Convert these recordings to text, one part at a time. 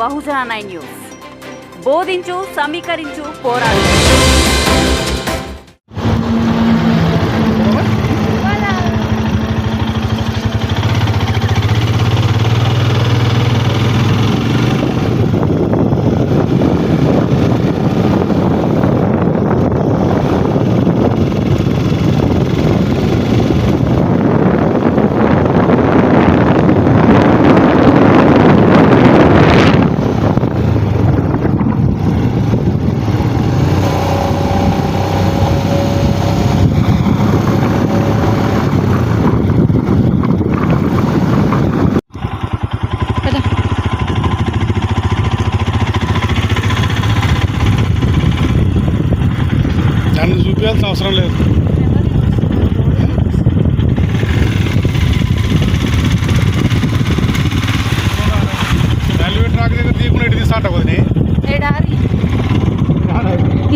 బహుజన nine news. బోధించు సమీకరించు పోరాడు. చూపించాల్సిన అవసరం లేదు. రైల్వే ట్రాక్ దగ్గర తీయకుండా ఇటు వదిని?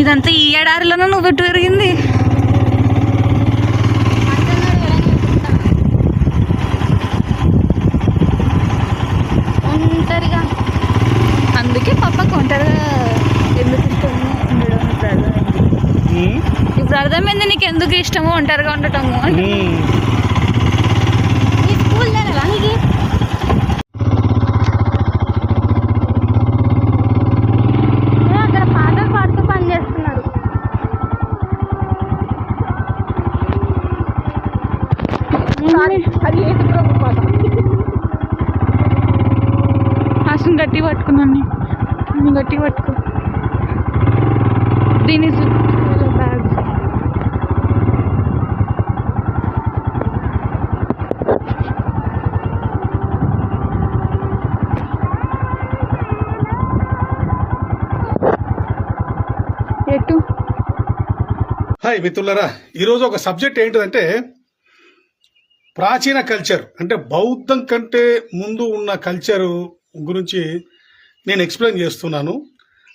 ఇదంతా ఈ ఎడారిలోనే నువ్వు పెట్టు పెరిగింది హాయ్ మిత్రులరా ఈరోజు ఒక సబ్జెక్ట్ ఏంటిదంటే ప్రాచీన కల్చర్. అంటే బౌద్ధం కంటే ముందు ఉన్న కల్చరు గురించి నేను ఎక్స్ప్లెయిన్ చేస్తున్నాను.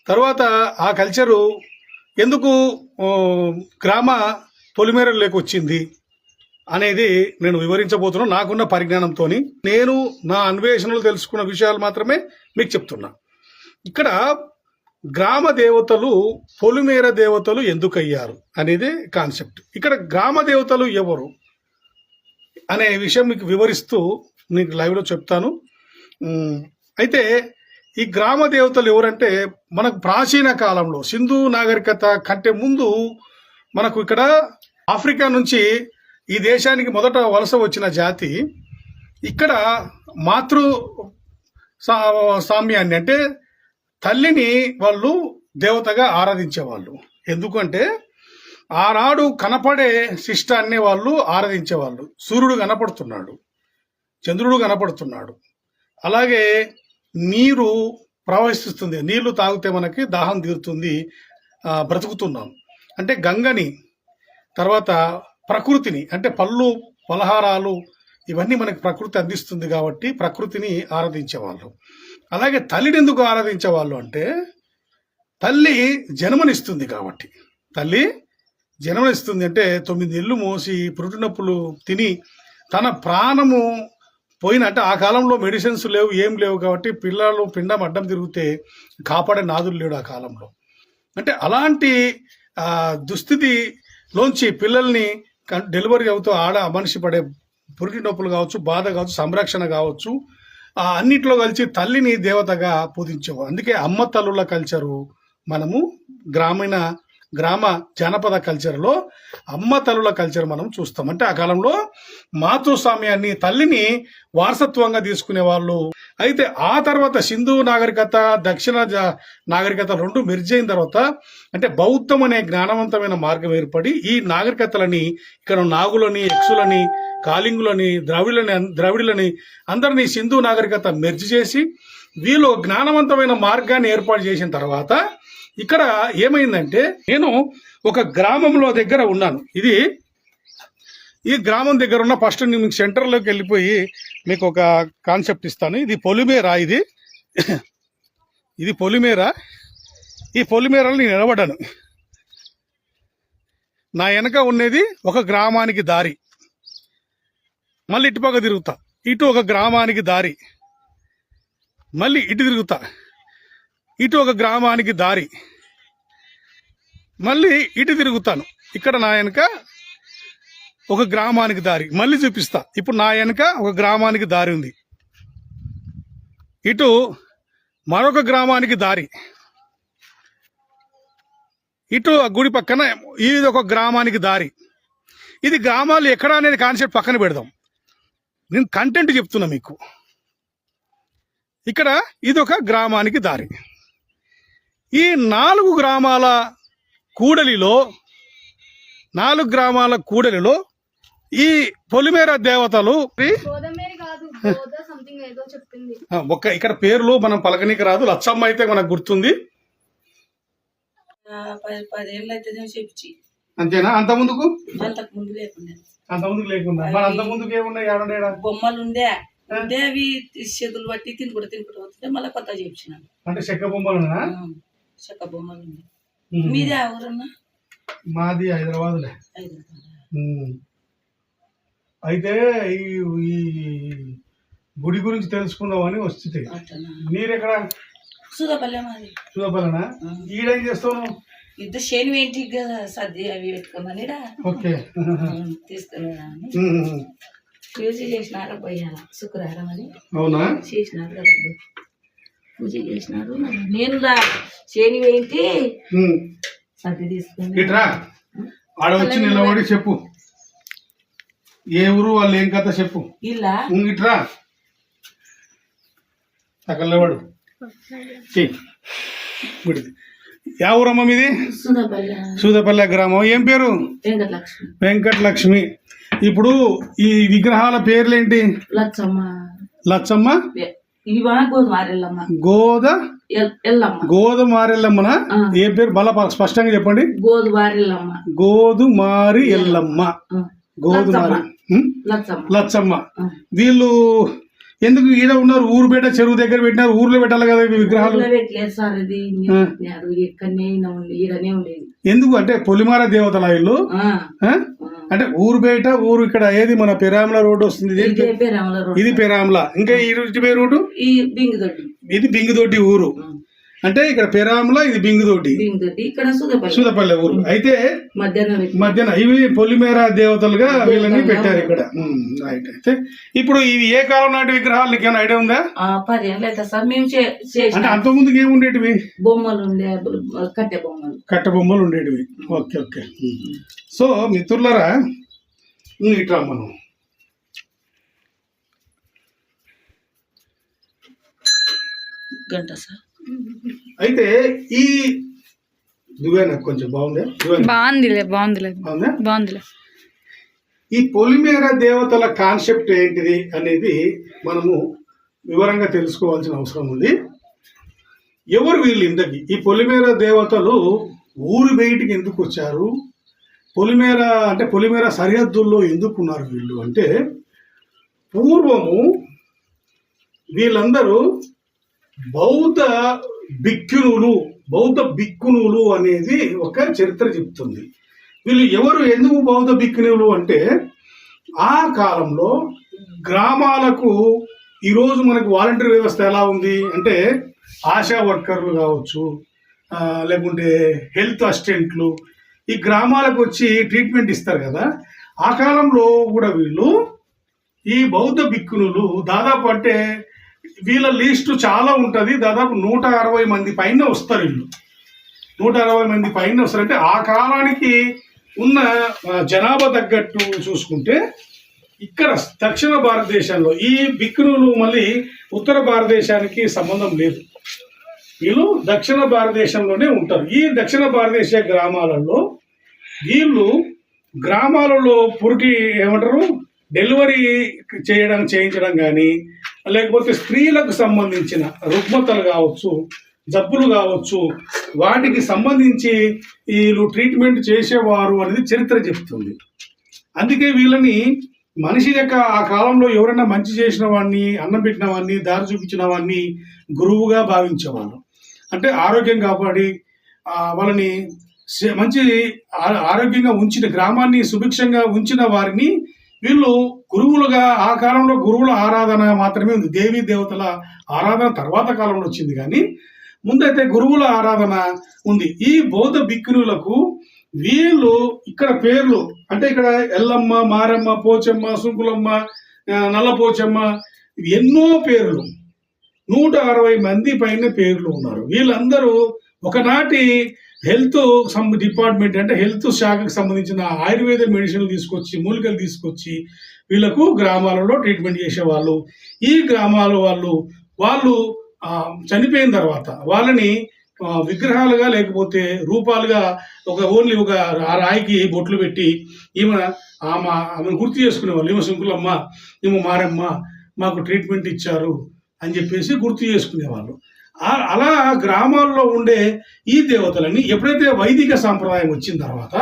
తర్వాత ఆ కల్చరు ఎందుకు గ్రామ పొలిమేరలోకి వచ్చింది అనేది నేను వివరించబోతున్నాను నాకున్న పరిజ్ఞానంతో నేను నా అన్వేషణలు తెలుసుకున్న విషయాలు మాత్రమే మీకు చెప్తున్నా. ఇక్కడ గ్రామ దేవతలు పొలిమేర దేవతలు ఎందుకయ్యారు అనేది కాన్సెప్ట్. ఇక్కడ గ్రామ దేవతలు ఎవరు అనే విషయం మీకు వివరిస్తూ మీకు లైవ్లో చెప్తాను. అయితే ఈ గ్రామ దేవతలు ఎవరంటే మనకు ప్రాచీన కాలంలో సింధు నాగరికత కంటే ముందు మనకు ఇక్కడ ఆఫ్రికా నుంచి ఈ దేశానికి మొదట వలస వచ్చిన జాతి ఇక్కడ మాతృ సా- సామ్యాన్ని అంటే తల్లిని వాళ్ళు దేవతగా ఆరాధించేవాళ్ళు. ఎందుకంటే ఆనాడు కనపడే శిష్టాన్ని వాళ్ళు ఆరాధించేవాళ్ళు. సూర్యుడు కనపడుతున్నాడు. చంద్రుడు కనపడుతున్నాడు. అలాగే నీరు ప్రవహిస్తుంది. నీళ్ళు తాగితే మనకి దాహం తీరుతుంది. బ్రతుకుతున్నాం. అంటే గంగని తర్వాత ప్రకృతిని అంటే పళ్ళు పలహారాలు ఇవన్నీ మనకి ప్రకృతి అందిస్తుంది కాబట్టి ప్రకృతిని ఆరాధించేవాళ్ళు. అలాగే తల్లిని ఎందుకు ఆరాధించేవాళ్ళు అంటే తల్లి జన్మనిస్తుంది కాబట్టి. తల్లి జన్మనిస్తుంది అంటే తొమ్మిది నెలలు మోసి పురుటినప్పులు తిని తన ప్రాణము పోయిన ఆ కాలంలో మెడిసిన్స్ లేవు ఏం లేవు కాబట్టి పిల్లలు పిండం అడ్డం తిరిగితే కాపాడే నాదులు లేడు ఆ కాలంలో. అంటే అలాంటి దుస్థితిలోంచి పిల్లల్ని డెలివరీ అవుతూ ఆడ మనిషి పడే పురిటి నొప్పులు కావచ్చు బాధ కావచ్చు సంరక్షణ కావచ్చు ఆ అన్నిట్లో కలిసి తల్లిని దేవతగా పూజించేవారు. అందుకే అమ్మ తల్లుల కల్చరు మనము గ్రామీణ గ్రామ జానపద కల్చర్లో అమ్మ తల్లుల కల్చర్ మనం చూస్తాం. అంటే ఆ కాలంలో మాతృస్వామ్యాన్ని తల్లిని వారసత్వంగా తీసుకునే వాళ్ళు. అయితే ఆ తర్వాత సింధు నాగరికత దక్షిణ నాగరికత రెండు మెర్జ్ అయిన తర్వాత అంటే బౌద్ధం అనే జ్ఞానవంతమైన మార్గం ఏర్పడి ఈ నాగరికతలని ఇక్కడ నాగులని యక్షులని కాలింగులని ద్రవిడలని ద్రవిడులని అందరినీ సింధు నాగరికత మెర్జ్ చేసి వీళ్ళు జ్ఞానవంతమైన మార్గాన్ని ఏర్పాటు చేసిన తర్వాత ఇక్కడ ఏమైందంటే నేను ఒక గ్రామంలో దగ్గర ఉన్నాను. ఇది ఈ గ్రామం దగ్గర ఉన్న ఫస్ట్ నేను మీకు సెంటర్లోకి వెళ్ళిపోయి మీకు ఒక కాన్సెప్ట్ ఇస్తాను. ఇది పొలిమేర ఇది. ఇది పొలిమేర. ఈ పొలిమేరాలో నేను నిలబడ్డాను. నా వెనక ఉన్నది ఒక గ్రామానికి దారి. మళ్ళీ ఇటుపక్క తిరుగుతా. ఇటు ఒక గ్రామానికి దారి. మళ్ళీ ఇటు తిరుగుతా. ఇటు ఒక గ్రామానికి దారి. మళ్ళీ ఇటు తిరుగుతాను. ఇక్కడ నా వెనక ఒక గ్రామానికి దారి. మళ్ళీ చూపిస్తా. ఇప్పుడు నా వెనక ఒక గ్రామానికి దారి ఉంది. ఇటు మరొక గ్రామానికి దారి. ఇటు ఆ గుడి పక్కన ఇది ఒక గ్రామానికి దారి. ఇది గ్రామాలు ఎక్కడ అనేది కాన్సెప్ట్ పక్కన పెడదాం. నేను కంటెంట్ చెప్తున్నా మీకు. ఇక్కడ ఇది ఒక గ్రామానికి దారి. ఈ నాలుగు గ్రామాల కూడలిలో నాలుగు గ్రామాల కూడలిలో ఈ పొలిమేర దేవతలు గోదామేరి కాదు గోదా సంథింగ్ ఏదో చెప్పింది. ఆ, ఒక్క ఇక్కడ పేర్లు మనం పలకనీకి రాదు లచ్చమ్మ అయితే మనకు గుర్తుంది. ఆ, పది పదేళ్ళు అయితే చెప్చి. అంతేనా? అంత ముందుకు? అంతకు ముందు లేకుండా. అంత ముందుకు లేకుండా. అంత ముందుకు ఏమున్నాయి బొమ్మలు ఉండే. ఉండే అవి చేతులు పట్టి తినుకుంటూ తినుకుంటూ వస్తుంటే మళ్ళీ కొత్త చేపించినాను. అంటే చెక్క బొమ్మలునా చెక్క బొమ్మలు మీదే ఎవరన్నా మాది హైదరాబాద్లే. హైదరాబాద్. అయితే ఈ ఈ గుడి గురించి తెలుసుకుందామని వస్తుంది. మీరెక్కడ? సుధాపల్లె మాది. ఆ. ఈడేం చేస్తాను? ఇద్దరు శని ఏంటి సర్ది అవి పెట్టుకున్నాను ఈడ ఓకే. తీసుకుని చేసినారు పోయాల శుక్రవారం అని. అవునా? చేసినారు కదా పూజ చేసినారు. నేను రా ఏంటి ఉమ్. సర్ది తీసుకుని ఇట్రా ఆడ వచ్చి నిలబడి చెప్పు. ఏ ఊరు వాళ్ళు ఏం కథ చెప్పు. ఇలా ఇట్రా తగలవాడు యా ఊరమ్మ మీది? సూదపల్లె. గ్రామం. ఏం పేరు? వెంకటలక్ష్మి. వెంకట లక్ష్మి ఇప్పుడు ఈ విగ్రహాల పేర్లేంటి? లచ్చమ్మ. లచ్చమ్మ? గోద ఎల్లమ్మ. గోధుమారెల్లమ్మన ఏ పేరు? బల స్పష్టంగా చెప్పండి. గోధుమారెల్లమ్మ గోధుమారి ఎల్లమ్మ. గోధుమారి? లచ్చమ్మ. వీళ్ళు ఎందుకు ఈడ ఉన్నారు? ఊరు బయట చెరువు దగ్గర పెట్టినారు. ఊర్లో పెట్టాలి కదా విగ్రహాలు? ఎందుకు? అంటే పొలిమార దేవతల ఇల్లు? ఆ. అంటే ఊరు బయట ఊరు ఇక్కడ ఏది? మన పెరామల రోడ్డు వస్తుంది. ఇది ఇదే పేరామల రోడ్ ఇది ఇంకా ఈ రోడ్డు? ఈ బింగుదొడ్డి. ఇది బింగుదొడ్డి ఊరు. అంటే ఇక్కడ పెరామల ఇది సుధపల్లి. సూదపల్లె ఊరు. అయితే మధ్యాహ్నం ఇవి పొలిమేర దేవతలుగా వీళ్ళని పెట్టారు ఇక్కడ. రైట్ అయితే ఇప్పుడు ఇవి ఏ కాలం నాటి విగ్రహాలు? నీకు ఏమైనా ఐడియా ఉందా? అంటే అంత ముందుకు ఏముండేటివి బొమ్మలు కట్టె బొమ్మలు. కట్ట బొమ్మలు ఉండేటివి. Okay okay. సో మిత్రులరా ఇట్రా మనం. గంట సార్. అయితే ఈ దువ్వే నాకు కొంచెం బాగుందా? బాగుందిలే బాగుందిలే. బాగుందా? బాగుందిలే. ఈ పొలిమేర దేవతల కాన్సెప్ట్ ఏంటిది అనేది మనము వివరంగా తెలుసుకోవాల్సిన అవసరం ఉంది. ఎవరు వీళ్ళు ఇంతకి? ఈ పొలిమేర దేవతలు ఊరు బయటికి ఎందుకు వచ్చారు? పొలిమేర అంటే పొలిమేర సరిహద్దుల్లో ఎందుకు ఉన్నారు వీళ్ళు? అంటే పూర్వము వీళ్ళందరూ బౌద్ధ భిక్కునులు బౌద్ధ భిక్కునులు అనేది ఒక చరిత్ర చెప్తుంది వీళ్ళు ఎవరు ఎందుకు బౌద్ధ భిక్కునులు అంటే ఆ కాలంలో గ్రామాలకు ఈరోజు మనకు వాలంటీర్ వ్యవస్థ ఎలా ఉంది అంటే ఆశా వర్కర్లు కావచ్చు లేకుంటే హెల్త్ అసిస్టెంట్లు ఈ గ్రామాలకు వచ్చి ట్రీట్మెంట్ ఇస్తారు కదా. ఆ కాలంలో కూడా వీళ్ళు ఈ బౌద్ధ భిక్కునులు దాదాపు అంటే వీళ్ళ లిస్టు చాలా ఉంటుంది. దాదాపు నూట అరవై మంది పైన వస్తారు వీళ్ళు. నూట అరవై మంది పైన వస్తారు. అంటే ఆ కాలానికి ఉన్న జనాభా తగ్గట్టు చూసుకుంటే ఇక్కడ దక్షిణ భారతదేశంలో ఈ బిక్రులు మళ్ళీ ఉత్తర భారతదేశానికి సంబంధం లేదు. వీళ్ళు దక్షిణ భారతదేశంలోనే ఉంటారు. ఈ దక్షిణ భారతదేశ గ్రామాలలో వీళ్ళు గ్రామాలలో పురుటి ఏమంటారు? డెలివరీ చేయడం చేయించడం కానీ లేకపోతే స్త్రీలకు సంబంధించిన రుగ్మతలు కావచ్చు జబ్బులు కావచ్చు వాటికి సంబంధించి వీళ్ళు ట్రీట్మెంట్ చేసేవారు అనేది చరిత్ర చెప్తుంది. అందుకే వీళ్ళని మనిషి యొక్క ఆ కాలంలో ఎవరైనా మంచి చేసిన వాడిని అన్నం పెట్టిన వాడిని దారి చూపించిన వాడిని గురువుగా భావించేవాళ్ళు. అంటే ఆరోగ్యం కాపాడి వాళ్ళని మంచి ఆ- ఆరోగ్యంగా ఉంచిన గ్రామాన్ని సుభిక్షంగా ఉంచిన వారిని వీళ్ళు గురువులుగా ఆ కాలంలో గురువుల ఆరాధన మాత్రమే ఉంది. దేవీ దేవతల ఆరాధన తర్వాత కాలంలో వచ్చింది కానీ ముందైతే గురువుల ఆరాధన ఉంది. ఈ బౌద్ధ భిక్కునులకు వీళ్ళు ఇక్కడ పేర్లు అంటే ఇక్కడ ఎల్లమ్మ మారమ్మ పోచమ్మ సుంకులమ్మ నల్లపోచమ్మ ఎన్నో పేర్లు. నూట అరవై మంది పైన పేర్లు ఉన్నారు. వీళ్ళందరూ ఒకనాటి హెల్త్ సం డిపార్ట్మెంట్ అంటే హెల్త్ శాఖకు సంబంధించిన ఆయుర్వేద మెడిసిన్లు తీసుకొచ్చి మూలికలు తీసుకొచ్చి వీళ్ళకు గ్రామాలలో ట్రీట్మెంట్ చేసేవాళ్ళు. ఈ గ్రామాల వాళ్ళు వాళ్ళు చనిపోయిన తర్వాత వాళ్ళని విగ్రహాలుగా లేకపోతే రూపాలుగా ఒక ఓన్లీ ఒక రాయికి బొట్లు పెట్టి ఈమె ఆమె ఆమెను గుర్తు చేసుకునేవాళ్ళు. ఈమె శంకులమ్మ ఈమె మారమ్మ మాకు ట్రీట్మెంట్ ఇచ్చారు అని చెప్పేసి గుర్తు చేసుకునేవాళ్ళు. అలా గ్రామాల్లో ఉండే ఈ దేవతలని ఎప్పుడైతే వైదిక సాంప్రదాయం వచ్చిన తర్వాత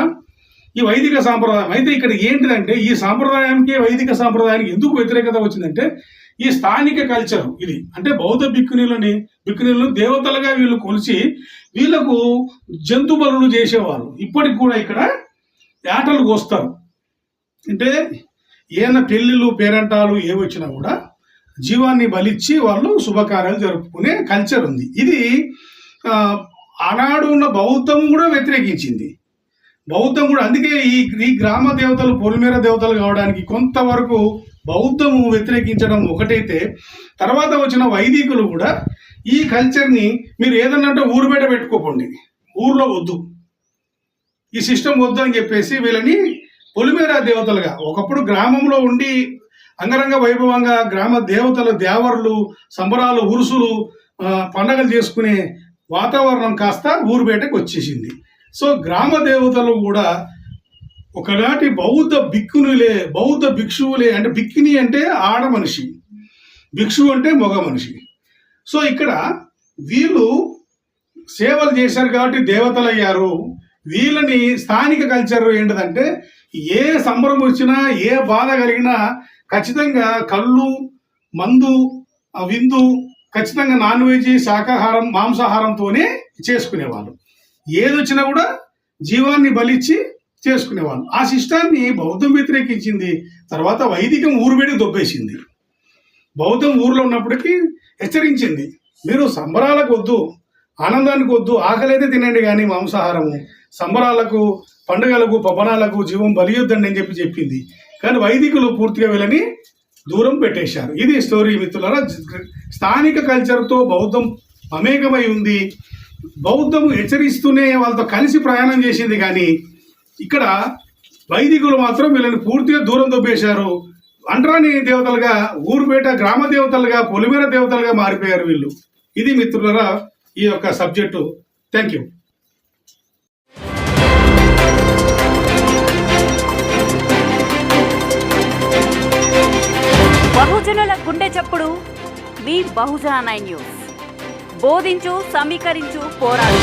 ఈ వైదిక సాంప్రదాయం అయితే ఇక్కడ ఏంటిదంటే ఈ సాంప్రదాయానికి వైదిక సాంప్రదాయానికి ఎందుకు వ్యతిరేకత వచ్చిందంటే ఈ స్థానిక కల్చర్ ఇది. అంటే బౌద్ధ బిక్కునీలని బిక్కునీలను దేవతలుగా వీళ్ళు కొలిచి వీళ్ళకు జంతు బలులు చేసేవాళ్ళు. ఇప్పటికి కూడా ఇక్కడ ఆటలు కోస్తారు. అంటే ఏమైనా పెళ్ళిళ్ళు పేరంటాలు ఏవి వచ్చినా కూడా జీవాన్ని బలిచ్చి వాళ్ళు శుభకార్యాలు జరుపుకునే కల్చర్ ఉంది. ఇది ఆనాడు ఉన్న బౌద్ధం కూడా వ్యతిరేకించింది. బౌద్ధం కూడా అందుకే ఈ ఈ గ్రామ దేవతలు పొలిమేర దేవతలు కావడానికి కొంతవరకు బౌద్ధము వ్యతిరేకించడం ఒకటైతే తర్వాత వచ్చిన వైదికులు కూడా ఈ కల్చర్ని మీరు ఏదన్నా అంటే ఊరు బయట పెట్టుకోకండి. ఊర్లో వద్దు. ఈ సిస్టమ్ వద్దు అని చెప్పేసి వీళ్ళని పొలిమేర దేవతలుగా ఒకప్పుడు గ్రామంలో ఉండి అంగరంగ వైభవంగా గ్రామ దేవతలు దేవర్లు సంబరాలు ఉరుసులు పండగలు చేసుకునే వాతావరణం కాస్త ఊరు బయటకు వచ్చేసింది. సో గ్రామ దేవతలు కూడా ఒకనాటి బౌద్ధ భిక్కునులే బౌద్ధ భిక్షువులే అంటే భిక్కిని అంటే ఆడ మనిషి భిక్షువు అంటే మగ మనిషి. సో ఇక్కడ వీళ్ళు సేవలు చేశారు కాబట్టి దేవతలు అయ్యారు. వీళ్ళని స్థానిక కల్చర్ ఏంటిదంటే ఏ సంబరం వచ్చినా ఏ బాధ కలిగినా ఖచ్చితంగా కళ్ళు మందు విందు ఖచ్చితంగా నాన్ వెజ్ శాకాహారం మాంసాహారంతోనే చేసుకునేవాళ్ళు. ఏది వచ్చినా కూడా జీవాన్ని బలిచ్చి చేసుకునేవాళ్ళు. ఆ శిష్టాన్ని బౌద్ధం వ్యతిరేకించింది. తర్వాత వైదికం ఊరుబెడి దొబ్బేసింది. బౌద్ధం ఊర్లో ఉన్నప్పటికీ హెచ్చరించింది. మీరు సంబరాలకు వద్దు ఆనందానికి వద్దు ఆకలి అయితే తినండి కానీ మాంసాహారము. సంబరాలకు పండుగలకు పవనాలకు జీవం బలియొద్దండి అని చెప్పి చెప్పింది. కానీ వైదికులు పూర్తిగా వీళ్ళని దూరం పెట్టేశారు. ఇది స్టోరీ మిత్రులారా. స్థానిక కల్చర్తో బౌద్ధం మమేకమై ఉంది. బౌద్ధం హెచ్చరిస్తూనే వాళ్ళతో కలిసి ప్రయాణం చేసింది కానీ ఇక్కడ వైదికులు మాత్రం వీళ్ళని పూర్తిగా దూరం దొబ్బేశారు. అంటరాని దేవతలుగా ఊరుపేట గ్రామ దేవతలుగా పొలిమేర దేవతలుగా మారిపోయారు వీళ్ళు. ఇది మిత్రులరా ఈ యొక్క సబ్జెక్టు. థ్యాంక్ యూ బహుజనుల గుండె చప్పుడు మీ బహుజన నైన్ న్యూస్. బోధించు సమీకరించు పోరాడు.